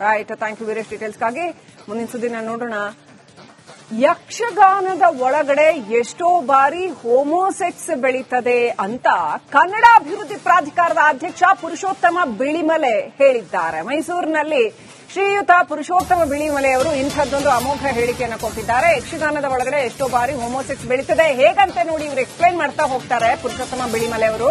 Right thank you Veeresh ಡೀಟೇಲ್ಸ್ಗಾಗಿ ಮುಂದಿನ ಸುದ್ದಿನ ನೋಡೋಣ. ಯಕ್ಷಗಾನದ ಒಳಗಡೆ ಎಷ್ಟೋ ಬಾರಿ ಹೋಮೋಸೆಕ್ಸ್ ಬೆಳೀತದೆ ಅಂತ ಕನ್ನಡ ಅಭಿವೃದ್ಧಿ ಪ್ರಾಧಿಕಾರದ ಅಧ್ಯಕ್ಷ ಪುರುಷೋತ್ತಮ ಬಿಳಿಮಲೆ ಹೇಳಿದ್ದಾರೆ. ಮೈಸೂರಿನಲ್ಲಿ ಶ್ರೀಯುತ ಪುರುಷೋತ್ತಮ ಬಿಳಿಮಲೆ ಅವರು ಇಂಥದ್ದೊಂದು ಅಮೋಘ ಹೇಳಿಕೆಯನ್ನು ಕೊಟ್ಟಿದ್ದಾರೆ. ಯಕ್ಷಗಾನದ ಒಳಗಡೆ ಎಷ್ಟೋ ಬಾರಿ ಹೋಮೋಸೆಕ್ಸ್ ಬೆಳೀತದೆ. ಹೇಗಂತೆ ನೋಡಿ ಇವರು ಎಕ್ಸ್ಪ್ಲೈನ್ ಮಾಡ್ತಾ ಹೋಗ್ತಾರೆ ಪುರುಷೋತ್ತಮ ಬಿಳಿಮಲೆ ಅವರು.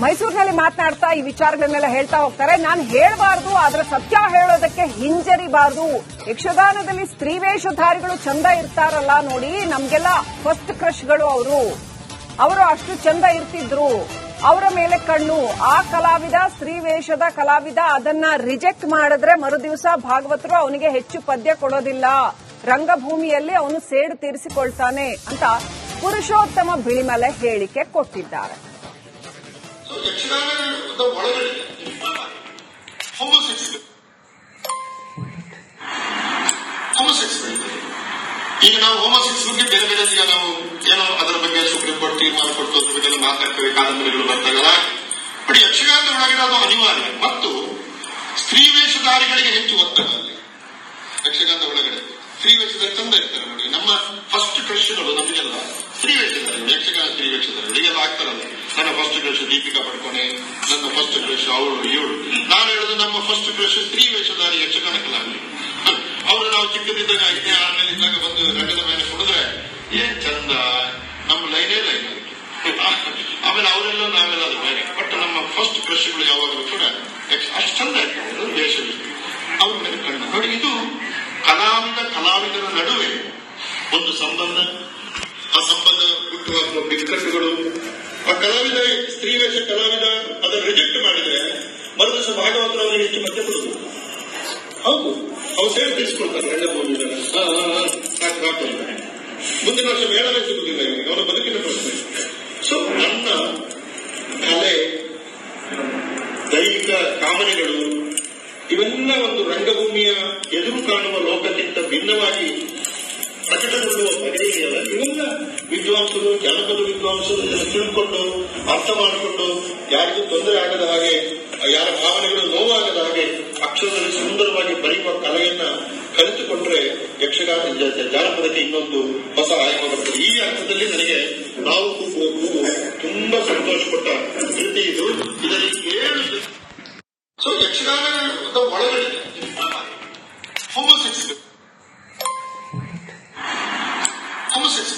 ಮೈಸೂರಿನಲ್ಲಿ ಮಾತನಾಡ್ತಾ ಈ ವಿಚಾರಗಳನ್ನೆಲ್ಲ ಹೇಳ್ತಾ ಹೋಗ್ತಾರೆ. ನಾನು ಹೇಳಬಾರ್ದು ಅದರ ಸತ್ಯ ಹೇಳೋದಕ್ಕೆ ಹಿಂಜರಿಬಾರ್ದು. ಯಕ್ಷಗಾನದಲ್ಲಿ ಸ್ತ್ರೀ ವೇಷಧಾರಿಗಳು ಚಂದ ಇರ್ತಾರಲ್ಲ ನೋಡಿ, ನಮ್ಗೆಲ್ಲ ಫಸ್ಟ್ ಕ್ರಶ್ಗಳು ಅವರು. ಅವರು ಅಷ್ಟು ಚಂದ ಇರ್ತಿದ್ರು. ಅವರ ಮೇಲೆ ಕಣ್ಣು. ಆ ಕಲಾವಿದ, ಸ್ತ್ರೀ ವೇಷದ ಕಲಾವಿದ ಅದನ್ನ ರಿಜೆಕ್ಟ್ ಮಾಡಿದ್ರೆ ಮರುದಿವಸ ಭಾಗವತರು ಅವನಿಗೆ ಹೆಚ್ಚು ಪದ್ಯ ಕೊಡೋದಿಲ್ಲ. ರಂಗಭೂಮಿಯಲ್ಲಿ ಅವನು ಸೇಡು ತೀರಿಸಿಕೊಳ್ತಾನೆ ಅಂತ ಪುರುಷೋತ್ತಮ ಬಿಳಿಮಲೆ ಹೇಳಿಕೆ ಕೊಟ್ಟಿದ್ದಾರೆ. ಯಕ್ಷಗಾನದ ಒಳಗಡೆ ಹೋಮೋಸೆಕ್ಸ್ ಈಗ ನಾವು ಹೋಮೋಸೆಕ್ಸ್ ಬಗ್ಗೆ ಬೇರೆ ಬೇರೆ ಈಗ ನಾವು ಏನೋ ಅದರ ಬಗ್ಗೆ ಸುಪ್ರೀಂ ಕೋರ್ಟ್ ತೀರ್ಮಾನ ಕೊಟ್ಟು ಅದ್ರ ಬಗ್ಗೆ ಮಾತಾಡ್ತೇವೆ, ಕಾದಂಬರಿಗಳು ಬರ್ತಾಗಲ್ಲ ಬಟ್ ಯಕ್ಷಗಾನದ ಒಳಗಡೆ ಅದು ಅನಿವಾರ್ಯ. ಮತ್ತು ಸ್ತ್ರೀ ವೇಷಧಾರಿಗಳಿಗೆ ಹೆಚ್ಚು ಒತ್ತಡ. ಅಲ್ಲಿ ಯಕ್ಷಗಾನದ ಒಳಗಡೆ. ಕ್ರಶ್ ದೀಪಿಕಾ ಪಡ್ಕೊನೆ ನನ್ನ ಫಸ್ಟ್ ಕ್ರಶ್ ಅವಳು ಇವಳು ನಾನು ಹೇಳುದು ನಮ್ಮ ಫಸ್ಟ್ ಕ್ರಶ್ ಸ್ತ್ರೀ ವೇಷಧಾರಿ ಯಕ್ಷಗಾನ ಕಲಾವಿದರು ಅವರು ನಾವು ಚಿಕ್ಕದಿದ್ದಾಗ ಐದನೇ, ಆರನೇ ಇದ್ದಾಗ ಬಂದು ರಂಗದ ಮೇಲೆ ಕುಡಿದ್ರೆ ಏನ್ ಚಂದ? ನಮ್ಮ ಲೈನೇ ಲೈನ್ ಆಮೇಲೆ ಅವರೆಲ್ಲ ನಾವೆಲ್ಲ ಅದು ಬೇರೆ ಬಟ್ ನಮ್ಮ ಫಸ್ಟ್ ಕ್ರಶ್ಗಳು ಯಾವಾಗಲೂ ಕೂಡ ಅಷ್ಟು ಚಂದ ಅವ್ರ ಮೇಲೆ ಕಣ್ಣು. ನೋಡಿ, ಇದು ಕಲಾವಿದ, ಕಲಾವಿದರ ನಡುವೆ ಒಂದು ಸಂಬಂಧ. ಆ ಸಂಬಂಧ ಹುಟ್ಟುವ ಬಿಕ್ಕಟ್ಟುಗಳು ಆ ಕಲಾವಿದ, ಸ್ತ್ರೀ ವೇಷ ಕಲಾವಿದ ಅದನ್ನು ರಿಜೆಕ್ಟ್ ಮಾಡಿದ್ರೆ ಮರುದಿವಸ ಭಾಗವತರ ಅವರಿಗೆ ಹೆಚ್ಚು ಮಧ್ಯ ಕೊಡುವುದು ಹೌದು. ಅವ್ರು ಸೇರಿ ತಿಳಿಸ್ಕೊಳ್ತಾರೆ ಎಲ್ಲ ಸಾಕು ಮುಂದಿನ ವರ್ಷ ಸಿಗುದಿಲ್ಲ ಇವನಿಗೆ ಅವನ ಬದುಕಿನ ಪ್ರಶ್ನೆ. ಸೊ ನನ್ನ ಕಲೆ, ದೈಹಿಕ ಕಾಮನೆಗಳು, ಇವೆಲ್ಲ ಒಂದು ರಂಗಭೂಮಿಯ ಎದುರು ಕಾಣುವ ಲೋಕಕ್ಕಿಂತ ಭಿನ್ನವಾಗಿ ಪ್ರಕಟಗೊಳ್ಳುವ ಬಗೆ ಇದೆಯಲ್ಲ ಇವೆಲ್ಲ ವಿದ್ವಾಂಸರು ವಿದ್ವಾಂಸರು ತಿಳ್ಕೊಂಡು, ಅರ್ಥ ಮಾಡಿಕೊಂಡು, ಯಾರಿಗೂ ತೊಂದರೆ ಆಗದ ಹಾಗೆ, ಯಾರ ಭಾವನೆಗಳು ನೋವಾಗದ ಹಾಗೆ, ಅಕ್ಷರದಲ್ಲಿ ಸುಂದರವಾಗಿ ಬರೆಯುವ ಕಲೆಯನ್ನ ಕಲಿತುಕೊಂಡ್ರೆ ಯಕ್ಷಗಾನ ಜಾನಪದಕ್ಕೆ ಇನ್ನೊಂದು ಹೊಸ ಆಯಾಮ ಈ ಅರ್ಥದಲ್ಲಿ ನನಗೆ ನಾವು ತುಂಬಾ ಸಂತೋಷಪಟ್ಟ ಕೃತಿ ಇದು ಇದರಲ್ಲಿ ಏನು ಸೊ ಯಕ್ಷಗಾನದ ಒಳಗಡೆ ಹೋಮೋಸೆಕ್ಸ್ ಹೋಮೋಸೆಕ್ಸ್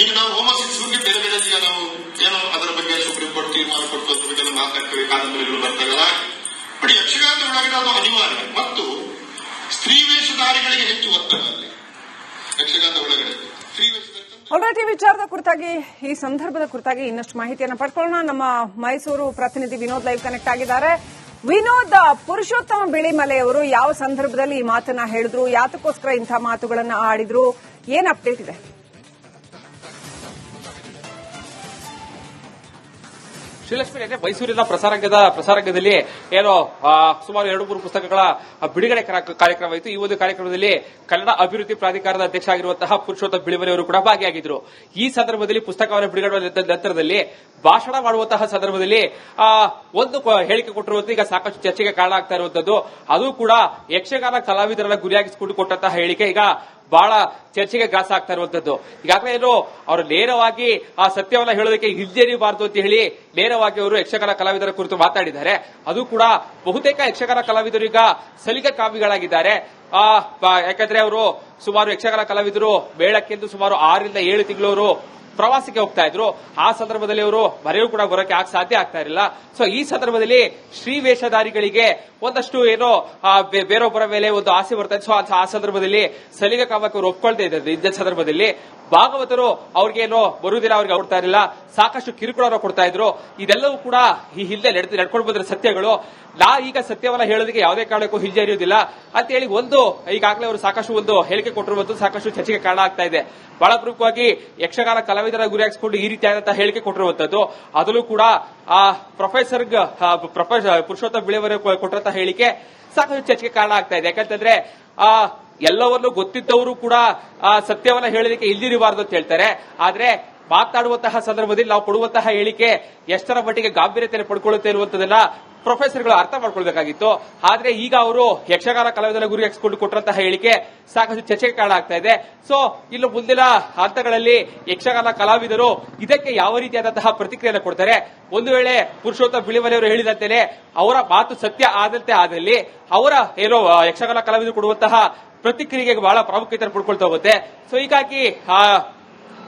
ಈಗ ನಾವು ಹೋಮೋಸೆಕ್ಸ್ ಬಗ್ಗೆ ಬೇರೆ ಬೇರೆ ಈಗ ನಾವು ಏನೋ ಅದರ ಬಗ್ಗೆ ಸುಪ್ರೀಂ ಕೋರ್ಟ್ ತೀರ್ಮಾನ ಕೊಟ್ಟು ಅದ್ರ ಬಗ್ಗೆ ಎಲ್ಲ ಮಾತಾಡ್ತೇವೆ ಕಾದಂಬರಿಗಳು ಬರ್ತಾಗಲ್ಲ ಬಟ್ ಒಳಗಡೆ ಅದು ಅನಿವಾರ್ಯ ಮತ್ತು ಸ್ತ್ರೀ ವೇಷಧಾರಿಗಳಿಗೆ ಹೆಚ್ಚು ಒತ್ತಡ ಅಲ್ಲಿ ಯಕ್ಷಗಾನದ ಒಳಗಡೆ ಸ್ತ್ರೀ ವೇಷಧಾರಿ ಆಲ್ರೈಟ್ ಈ ವಿಚಾರದ ಕುರಿತಾಗಿ, ಈ ಸಂದರ್ಭದ ಕುರಿತಾಗಿ ಇನ್ನಷ್ಟು ಮಾಹಿತಿಯನ್ನು ಪಡ್ಕೊಳ್ಳೋಣ. ನಮ್ಮ ಮೈಸೂರು ಪ್ರತಿನಿಧಿ ವಿನೋದ್ ಲೈವ್ ಕನೆಕ್ಟ್ ಆಗಿದ್ದಾರೆ. ವಿನೋದ್, ಪುರುಷೋತ್ತಮ ಬಿಳಿಮಲೆಯವರು ಯಾವ ಸಂದರ್ಭದಲ್ಲಿ ಈ ಮಾತನ್ನ ಹೇಳಿದ್ರು? ಯಾತಕ್ಕೋಸ್ಕರ ಇಂಥ ಮಾತುಗಳನ್ನು ಆಡಿದ್ರು? ಏನ್ ಅಪ್ಡೇಟ್ ಇದೆ? ಶ್ರೀಲಕ್ಷ್ಮಿ ಮೈಸೂರಿನ ಪ್ರಸಾರಂಗದ ಪ್ರಸಾರಂಗದಲ್ಲಿ ಏನೋ ಸುಮಾರು ಎರಡು ಮೂರು ಪುಸ್ತಕಗಳ ಬಿಡುಗಡೆ ಕರ- ಕಾರ್ಯಕ್ರಮ ಇತ್ತು. ಈ ಒಂದು ಕಾರ್ಯಕ್ರಮದಲ್ಲಿ ಕನ್ನಡ ಅಭಿವೃದ್ಧಿ ಪ್ರಾಧಿಕಾರದ ಅಧ್ಯಕ್ಷ ಆಗಿರುವಂತಹ ಪುರುಷೋತ್ತ ಬಿಳಿಮನೆಯವರು ಕೂಡ ಭಾಗಿಯಾಗಿದ್ರು. ಈ ಸಂದರ್ಭದಲ್ಲಿ ಪುಸ್ತಕವನ್ನು ಬಿಡುಗಡೆ ನಂತರದಲ್ಲಿ ಭಾಷಣ ಮಾಡುವಂತಹ ಸಂದರ್ಭದಲ್ಲಿ ಒಂದು ಹೇಳಿಕೆ ಕೊಟ್ಟಿರುವಂತ ಈಗ ಸಾಕಷ್ಟು ಚರ್ಚೆಗೆ ಕಾರಣ ಆಗ್ತಾ ಇರುವಂತದ್ದು. ಅದು ಕೂಡ ಯಕ್ಷಗಾನ ಕಲಾವಿದರನ್ನ ಗುರಿಯಾಗಿಸಿಕೊಂಡು ಕೊಟ್ಟಂತಹ ಹೇಳಿಕೆ ಈಗ ಬಹಳ ಚರ್ಚೆಗೆ ಗ್ರಾಸ ಆಗ್ತಾ ಇರುವಂತದ್ದು. ಈಗಾಗಲೇ ಏನು, ಅವರು ನೇರವಾಗಿ ಆ ಸತ್ಯವನ್ನ ಹೇಳೋದಕ್ಕೆ ಹಿಂಜರಿಬಾರದು ಅಂತ ಹೇಳಿ ನೇರವಾಗಿ ಅವರು ಯಕ್ಷಗಾನ ಕಲಾವಿದರ ಕುರಿತು ಮಾತಾಡಿದ್ದಾರೆ. ಅದು ಕೂಡ ಬಹುತೇಕ ಯಕ್ಷಗಾನ ಕಲಾವಿದರು ಈಗ ಸಲಿಗ ಕಾವ್ಯಗಳಾಗಿದ್ದಾರೆ. ಆ ಯಾಕಂದ್ರೆ ಅವರು ಸುಮಾರು ಯಕ್ಷಗಾನ ಕಲಾವಿದರು ಮೇಳಕ್ಕೆಂದು ಸುಮಾರು ಆರರಿಂದ ಏಳು ತಿಂಗಳವರು ಪ್ರವಾಸಕ್ಕೆ ಹೋಗ್ತಾ ಇದ್ರು. ಆ ಸಂದರ್ಭದಲ್ಲಿ ಅವರು ಬರೆಯೂ ಕೂಡ ಬರೋಕೆ ಆಗ ಸಾಧ್ಯ ಆಗ್ತಾ ಇರಲಿಲ್ಲ. ಸೊ ಈ ಸಂದರ್ಭದಲ್ಲಿ ಶ್ರೀ ವೇಷಧಾರಿಗಳಿಗೆ ಒಂದಷ್ಟು ಏನೋ ಬೇರೊಬ್ಬರ ಮೇಲೆ ಒಂದು ಆಸೆ ಬರ್ತಾ ಸೊ ಆ- ಸಂದರ್ಭದಲ್ಲಿ ಸಲಿಗ ಕಾಮಕ್ಕೆ ಅವರು ಒಪ್ಕೊಳ್ತಾ ಇದ್ದಾರೆ. ಇದ್ದ ಸಂದರ್ಭದಲ್ಲಿ ಭಾಗವತರು ಅವ್ರಿಗೆ ಏನೋ ಬರುವುದಿಲ್ಲ, ಅವ್ರಿಗೆ ಕೊಡ್ತಾ ಇರಲಿಲ್ಲ. ಸಾಕಷ್ಟು ಕಿರುಕುಳ ಕೊಡ್ತಾ ಇದ್ರು. ಇದೆಲ್ಲವೂ ಕೂಡ ಈ ಹಿಂದೆ ನಡೆದು, ನಡ್ಕೊಂಡು ಬಂದಿರೋ ಸತ್ಯಗಳು. ನಾ ಈಗ ಸತ್ಯವನ್ನ ಹೇಳೋದಕ್ಕೆ ಯಾವುದೇ ಕಾರಣಕ್ಕೂ ಹಿಂಜರಿಯುವುದಿಲ್ಲ ಅಂತ ಹೇಳಿ ಒಂದು, ಈಗಾಗಲೇ ಅವರು ಸಾಕಷ್ಟು ಒಂದು ಹೇಳಿಕೆ ಕೊಟ್ಟಿರುವಂತದ್ದು ಸಾಕಷ್ಟು ಚರ್ಚೆಗೆ ಕಾರಣ ಆಗ್ತಾ ಇದೆ. ಬಹಳ ಪ್ರಮುಖವಾಗಿ ಯಕ್ಷಗಾನ ಕಲಾವಿದರ ಹಾಕ್ಸ್ಕೊಂಡು ಈ ರೀತಿಯಾದಂತಹ ಹೇಳಿಕೆ ಕೊಟ್ಟಿರುವಂತದ್ದು. ಅದರಲ್ಲೂ ಕೂಡ, ಆ ಪ್ರೊಫೆಸರ್ ಪ್ರೊಫೆಸರ್ ಪುರುಷೋತ್ತಮ ಬಿಳಿಯವರ ಕೊಟ್ಟಂತ ಹೇಳಿಕೆ ಸಾಕಷ್ಟು ಚರ್ಚೆಗೆ ಕಾರಣ ಆಗ್ತಾ ಇದೆ. ಯಾಕಂತಂದ್ರೆ, ಆ, ಎಲ್ಲವನ್ನು ಗೊತ್ತಿದ್ದವರು ಕೂಡ ಸತ್ಯವನ್ನ ಹೇಳಲಿಕ್ಕೆ ಇಲ್ದಿರಬಾರ್ದು ಅಂತ ಹೇಳ್ತಾರೆ. ಆದ್ರೆ ಮಾತನಾಡುವಂತಹ ಸಂದರ್ಭದಲ್ಲಿ ನಾವು ಕೊಡುವಂತಹ ಹೇಳಿಕೆ ಎಷ್ಟರ ಮಟ್ಟಿಗೆ ಗಾಂಭೀರ್ಯತೆಯನ್ನು ಪಡ್ಕೊಳ್ಳುತ್ತೆ ಇರುವಂತದನ್ನ ಪ್ರೊಫೆಸರ್ಗಳು ಅರ್ಥ ಮಾಡ್ಕೊಳ್ಬೇಕಾಗಿತ್ತು. ಆದ್ರೆ ಈಗ ಅವರು ಯಕ್ಷಗಾನ ಕಲಾವಿದರ ಗುರಿ ಹಾಕಿಸಿಕೊಂಡು ಕೊಟ್ಟಂತಹ ಹೇಳಿಕೆ ಸಾಕಷ್ಟು ಚರ್ಚೆಗೆ ಕಾರಣ ಆಗ್ತಾ ಇದೆ. ಸೊ ಇನ್ನು ಮುಂದಿನ ಹಂತಗಳಲ್ಲಿ ಯಕ್ಷಗಾನ ಕಲಾವಿದರು ಇದಕ್ಕೆ ಯಾವ ರೀತಿಯಾದಂತಹ ಪ್ರತಿಕ್ರಿಯೆಯನ್ನು ಕೊಡ್ತಾರೆ? ಒಂದು ವೇಳೆ ಪುರುಷೋತ್ತಮ ಬಿಳಿಮಲೆಯವರು ಹೇಳಿದಂತೆಯೇ ಅವರ ಮಾತು ಸತ್ಯ ಆದಂತೆ ಆದಲ್ಲಿ ಅವರ ಏನೋ ಯಕ್ಷಗಾನ ಕಲಾವಿದರು ಕೊಡುವಂತಹ ಪ್ರತಿಕ್ರಿಯೆಗೆ ಬಹಳ ಪ್ರಾಮುಖ್ಯತೆ ಪಡ್ಕೊಳ್ತಾ ಹೋಗುತ್ತೆ. ಸೊ ಹೀಗಾಗಿ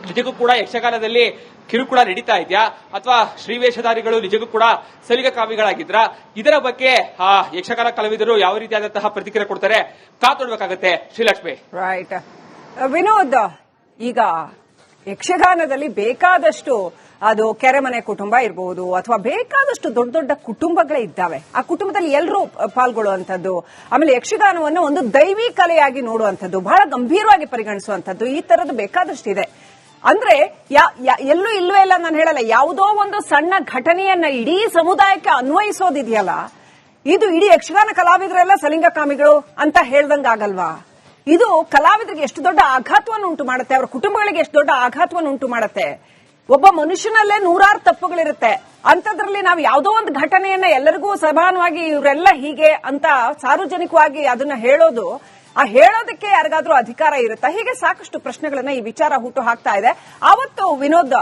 ನಿಜಕ್ಕೂ ಕೂಡ ಯಕ್ಷಗಾನದಲ್ಲಿ ಕಿರುಕುಳ ನಡೀತಾ ಇದೆಯಾ? ಅಥವಾ ಶ್ರೀವೇಷಧಾರಿಗಳು ನಿಜಕ್ಕೂ ಕೂಡ ಸಲಿಗ ಕಾವ್ಯಗಳಾಗಿದ್ರ? ಇದರ ಬಗ್ಗೆ, ಆ, ಯಕ್ಷಗಾನ ಕಲಾವಿದರು ಯಾವ ರೀತಿಯಾದಂತಹ ಪ್ರತಿಕ್ರಿಯೆ ಕೊಡ್ತಾರೆ? ಕಾತೊಡ್ಬೇಕಾಗತ್ತೆ ಶ್ರೀಲಕ್ಷ್ಮಿ ರೈಟ್ ವಿನೋದ್, ಈಗ ಯಕ್ಷಗಾನದಲ್ಲಿ ಬೇಕಾದಷ್ಟು ಅದು ಕೆರೆಮನೆ ಕುಟುಂಬ ಇರಬಹುದು ಅಥವಾ ಬೇಕಾದಷ್ಟು ದೊಡ್ಡ ದೊಡ್ಡ ಕುಟುಂಬಗಳೇ ಇದ್ದಾವೆ. ಆ ಕುಟುಂಬದಲ್ಲಿ ಎಲ್ಲರೂ ಪಾಲ್ಗೊಳ್ಳುವಂಥದ್ದು, ಆಮೇಲೆ ಯಕ್ಷಗಾನವನ್ನು ಒಂದು ದೈವಿ ಕಲೆಯಾಗಿ ನೋಡುವಂಥದ್ದು, ಬಹಳ ಗಂಭೀರವಾಗಿ ಪರಿಗಣಿಸುವಂಥದ್ದು ಈ ತರದ್ದು ಬೇಕಾದಷ್ಟಿದೆ. ಅಂದ್ರೆ ಎಲ್ಲೂ ಇಲ್ವೇ ಇಲ್ಲ ನಾನು ಹೇಳಲ್ಲ. ಯಾವುದೋ ಒಂದು ಸಣ್ಣ ಘಟನೆಯನ್ನ ಇಡೀ ಸಮುದಾಯಕ್ಕೆ ಅನ್ವಯಿಸೋದಿದೆಯಲ್ಲ, ಇದು ಇಡೀ ಯಕ್ಷಗಾನ ಕಲಾವಿದರೆಲ್ಲ ಸಲಿಂಗಕಾಮಿಗಳು ಅಂತ ಹೇಳ್ದಂಗಾಗಲ್ವಾ ಇದು ಕಲಾವಿದರಿಗೆ ಎಷ್ಟು ದೊಡ್ಡ ಆಘಾತವನ್ನು ಉಂಟು ಮಾಡುತ್ತೆ, ಅವರ ಕುಟುಂಬಗಳಿಗೆ ಎಷ್ಟು ದೊಡ್ಡ ಆಘಾತವನ್ನು ಉಂಟು ಮಾಡುತ್ತೆ. ಒಬ್ಬ ಮನುಷ್ಯನಲ್ಲೇ ನೂರಾರು ತಪ್ಪುಗಳಿರುತ್ತೆ. ಅಂತದ್ರಲ್ಲಿ ನಾವು ಯಾವುದೋ ಒಂದು ಘಟನೆಯನ್ನ ಎಲ್ಲರಿಗೂ ಸಮಾನವಾಗಿ ಇವರೆಲ್ಲ ಹೀಗೆ ಅಂತ ಸಾರ್ವಜನಿಕವಾಗಿ ಅದನ್ನ ಹೇಳೋದು ಆ ಹೇಳೋದಕ್ಕೆ ಯಾರಿಗಾದ್ರೂ ಅಧಿಕಾರ ಇರುತ್ತಾ? ಹೀಗೆ ಸಾಕಷ್ಟು ಪ್ರಶ್ನೆಗಳನ್ನ ಈ ವಿಚಾರ ಹುಟ್ಟು ಹಾಕ್ತಾ ಇದೆ. ಆವತ್ತು ವಿನೋದ್,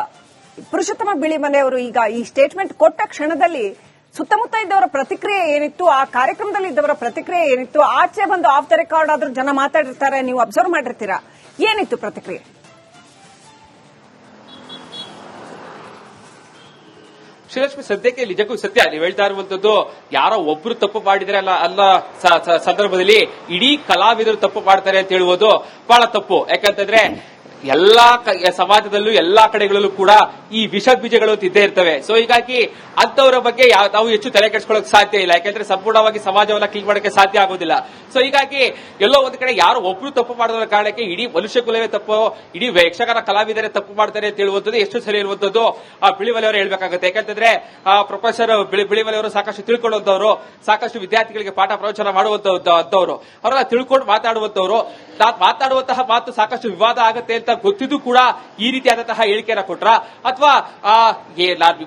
ಪುರುಷೋತ್ತಮ ಬಿಳಿಮನೆಯವರು ಈಗ ಈ ಸ್ಟೇಟ್ಮೆಂಟ್ ಕೊಟ್ಟ ಕ್ಷಣದಲ್ಲಿ ಸುತ್ತಮುತ್ತ ಇದ್ದವರ ಪ್ರತಿಕ್ರಿಯೆ ಏನಿತ್ತು, ಆ ಕಾರ್ಯಕ್ರಮದಲ್ಲಿ ಇದ್ದವರ ಪ್ರತಿಕ್ರಿಯೆ ಏನಿತ್ತು, ಆಚೆ ಬಂದು ಆಫ್ ದ ರೆಕಾರ್ಡ್ ಆದ್ರೂ ಜನ ಮಾತಾಡಿರ್ತಾರೆ, ನೀವು ಅಬ್ಸರ್ವ್ ಮಾಡಿರ್ತೀರಾ? ಏನಿತ್ತು ಪ್ರತಿಕ್ರಿಯೆ? ಶ್ರೀಲಕ್ಷ್ಮಿ ಸದ್ಯಕ್ಕೆ ನಿಜಕ್ಕೂ ಸತ್ಯ. ನೀವು ಹೇಳ್ತಾ ಇರುವಂತದ್ದು, ಯಾರೋ ಒಬ್ರು ತಪ್ಪು ಮಾಡಿದ್ರೆ ಅಲ್ಲ ಅಲ್ಲ ಸಂದರ್ಭದಲ್ಲಿ ಇಡೀ ಕಲಾವಿದರು ತಪ್ಪು ಮಾಡ್ತಾರೆ ಅಂತ ಹೇಳುವುದು ಬಹಳ ತಪ್ಪು. ಯಾಕಂತಂದ್ರೆ ಎಲ್ಲಾ ಸಮಾಜದಲ್ಲೂ ಎಲ್ಲಾ ಕಡೆಗಳಲ್ಲೂ ಕೂಡ ಈ ವಿಷ ಬೀಜಗಳು ತಿದ್ದೇ ಇರ್ತವೆ. ಸೊ ಹೀಗಾಗಿ ಅಂತವರ ಬಗ್ಗೆ ನಾವು ಹೆಚ್ಚು ತಲೆ ಕೆಡಿಸಿಕೊಳ್ಳೋಕೆ ಸಾಧ್ಯ ಇಲ್ಲ. ಯಾಕಂದ್ರೆ ಸಂಪೂರ್ಣವಾಗಿ ಸಮಾಜವನ್ನ ಕ್ಲೀನ್ ಮಾಡೋಕೆ ಸಾಧ್ಯ ಆಗೋದಿಲ್ಲ. ಸೊ ಹೀಗಾಗಿ ಎಲ್ಲೋ ಒಂದ್ ಕಡೆ ಯಾರು ಒಬ್ರು ತಪ್ಪು ಮಾಡೋದ್ರ ಕಾರಣಕ್ಕೆ ಇಡೀ ಮನುಷ್ಯ ಕುಲವೇ ತಪ್ಪು, ಇಡೀ ಯಕ್ಷಗಾನ ಕಲಾವಿದರೇ ತಪ್ಪು ಮಾಡ್ತಾರೆ ಅಂತ ಹೇಳುವಂತದ್ದು ಎಷ್ಟು ಸರಿ ಇರುವಂತದ್ದು ಆ ಬಿಳಿವಲೆಯವರು ಹೇಳ್ಬೇಕಾಗುತ್ತೆ. ಯಾಕಂತಂದ್ರೆ, ಆ ಪ್ರೊಫೆಸರ್ ಬಿಳಿ ಬಿಳಿಮಲೆಯವರು ಸಾಕಷ್ಟು ತಿಳ್ಕೊಳ್ಳುವಂತವ್ರು ಸಾಕಷ್ಟು ವಿದ್ಯಾರ್ಥಿಗಳಿಗೆ ಪಾಠ ಪ್ರವಚನ ಮಾಡುವಂತವ್ರು ಅವರೆಲ್ಲ ತಿಳ್ಕೊಂಡು ಮಾತಾಡುವಂತವ್ರು ಮಾತಾಡುವಂತಹ ಮಾತು ಸಾಕಷ್ಟು ವಿವಾದ ಆಗುತ್ತೆ ಅಂತ ಗೊತ್ತಿದ್ದು ಕೂಡ ಈ ರೀತಿಯಾದಂತಹ ಹೇಳಿಕೆಯನ್ನ ಕೊಟ್ರ. ಅಥವಾ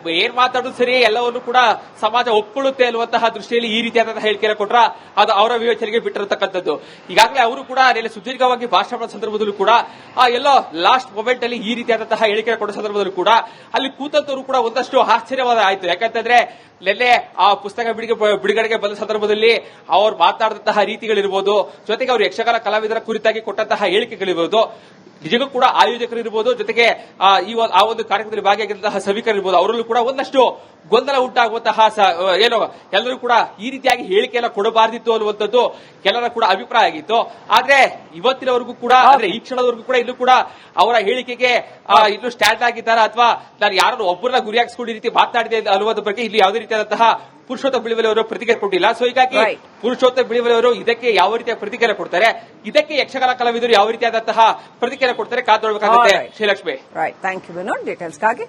ಏನ್ ಮಾತಾಡೋದು ಸರಿ, ಎಲ್ಲವನ್ನು ಕೂಡ ಸಮಾಜ ಒಪ್ಕೊಳ್ಳುತ್ತೆ ಅನ್ನುವಂತಹ ದೃಷ್ಟಿಯಲ್ಲಿ ಈ ರೀತಿಯಾದಂತಹ ಹೇಳಿಕೆಯನ್ನ ಕೊಟ್ರ. ಅದು ಅವರ ವಿವೇಚನೆಗೆ ಬಿಟ್ಟಿರತಕ್ಕಂಥದ್ದು. ಈಗಾಗಲೇ ಅವರು ಕೂಡ ಸುದೀರ್ಘವಾಗಿ ಭಾಷಣ ಮಾಡೋ ಸಂದರ್ಭದಲ್ಲೂ ಕೂಡ, ಆ, ಎಲ್ಲೋ ಲಾಸ್ಟ್ ಮೊಮೆಂಟ್ ಅಲ್ಲಿ ಈ ರೀತಿಯಾದಂತಹ ಹೇಳಿಕೆ ಕೊಡೋ ಸಂದರ್ಭದಲ್ಲೂ ಕೂಡ, ಅಲ್ಲಿ ಕೂತಂತವರು ಕೂಡ ಒಂದಷ್ಟು ಆಶ್ಚರ್ಯವಾದ ಆಯ್ತು. ಯಾಕಂತಂದ್ರೆ, ನಿನ್ನೆ ಆ ಪುಸ್ತಕ ಬಿಡುಗೆ ಬಿಡುಗಡೆಗೆ ಬಂದ ಸಂದರ್ಭದಲ್ಲಿ ಅವ್ರು ಮಾತಾಡಿದಂತಹ ರೀತಿಗಳಿರ್ಬೋದು, ಜೊತೆಗೆ ಅವರು ಯಕ್ಷಗಾನ ಕಲಾವಿದರ ಕುರಿತಾಗಿ ಕೊಟ್ಟಂತಹ ಹೇಳಿಕೆಗಳಿರ್ಬೋದು. ನಿಜಕ್ಕೂ ಕೂಡ ಆಯೋಜಕರು ಇರ್ಬೋದು ಜೊತೆಗೆ ಆ, ಈ ಆ ಒಂದು ಕಾರ್ಯಕ್ರಮದಲ್ಲಿ ಭಾಗಿಯಾಗಿರುವಂತಹ ಸಭಿಕರು ಇರ್ಬೋದು ಅವರಲ್ಲೂ ಕೂಡ ಒಂದಷ್ಟು ಗೊಂದಲ ಉಂಟಾಗುವಂತಹ ಏನೋ ಎಲ್ಲರೂ ಕೂಡ ಈ ರೀತಿಯಾಗಿ ಹೇಳಿಕೆಯನ್ನು ಕೊಡಬಾರ್ದಿತ್ತು ಅನ್ನುವಂಥದ್ದು ಕೆಲವರ ಕೂಡ ಅಭಿಪ್ರಾಯ ಆಗಿತ್ತು. ಆದ್ರೆ ಇವತ್ತಿನವರೆಗೂ ಕೂಡ ಅಂದ್ರೆ ಈ ಕ್ಷಣದವರೆಗೂ ಕೂಡ ಇಲ್ಲೂ ಕೂಡ ಅವರ ಹೇಳಿಕೆಗೆ ಇನ್ನು ಸ್ಟ್ಯಾಂಡ್ ಆಗಿದ್ದಾರಾ ಅಥವಾ ನಾನು ಯಾರನ್ನು ಒಬ್ಬರನ್ನ ಗುರಿಯಾಗಿಸ್ಕೊಂಡು ಈ ರೀತಿ ಮಾತನಾಡಿದೆ ಅನ್ನುವುದ್ರ ಬಗ್ಗೆ ಇಲ್ಲಿ ಯಾವುದೇ ರೀತಿಯಾದಂತಹ ಪುರುಷೋತ್ತಮ ಅವರು ಪ್ರತಿಕ್ರಿಯೆ ಕೊಟ್ಟಿಲ್ಲ. ಸೊ ಹೀಗಾಗಿ ಪುರುಷೋತ್ತ ಬಿಳಿವಲಿ ಅವರು ಇದಕ್ಕೆ ಯಾವ ರೀತಿಯ ಪ್ರತಿಕ್ರಿಯೆ ಕೊಡ್ತಾರೆ? ಇದಕ್ಕೆ ಯಕ್ಷಗಾನ ಕಲಾವಿದರು ಯಾವ ರೀತಿಯಾದಂತಹ ಪ್ರತಿಕ್ರಿಯೆ ಕೊಡ್ತಾರೆ? Alright. Srilakshmi. Right thank you Vinod ಡೀಟೇಲ್ಸ್ಗಾಗಿ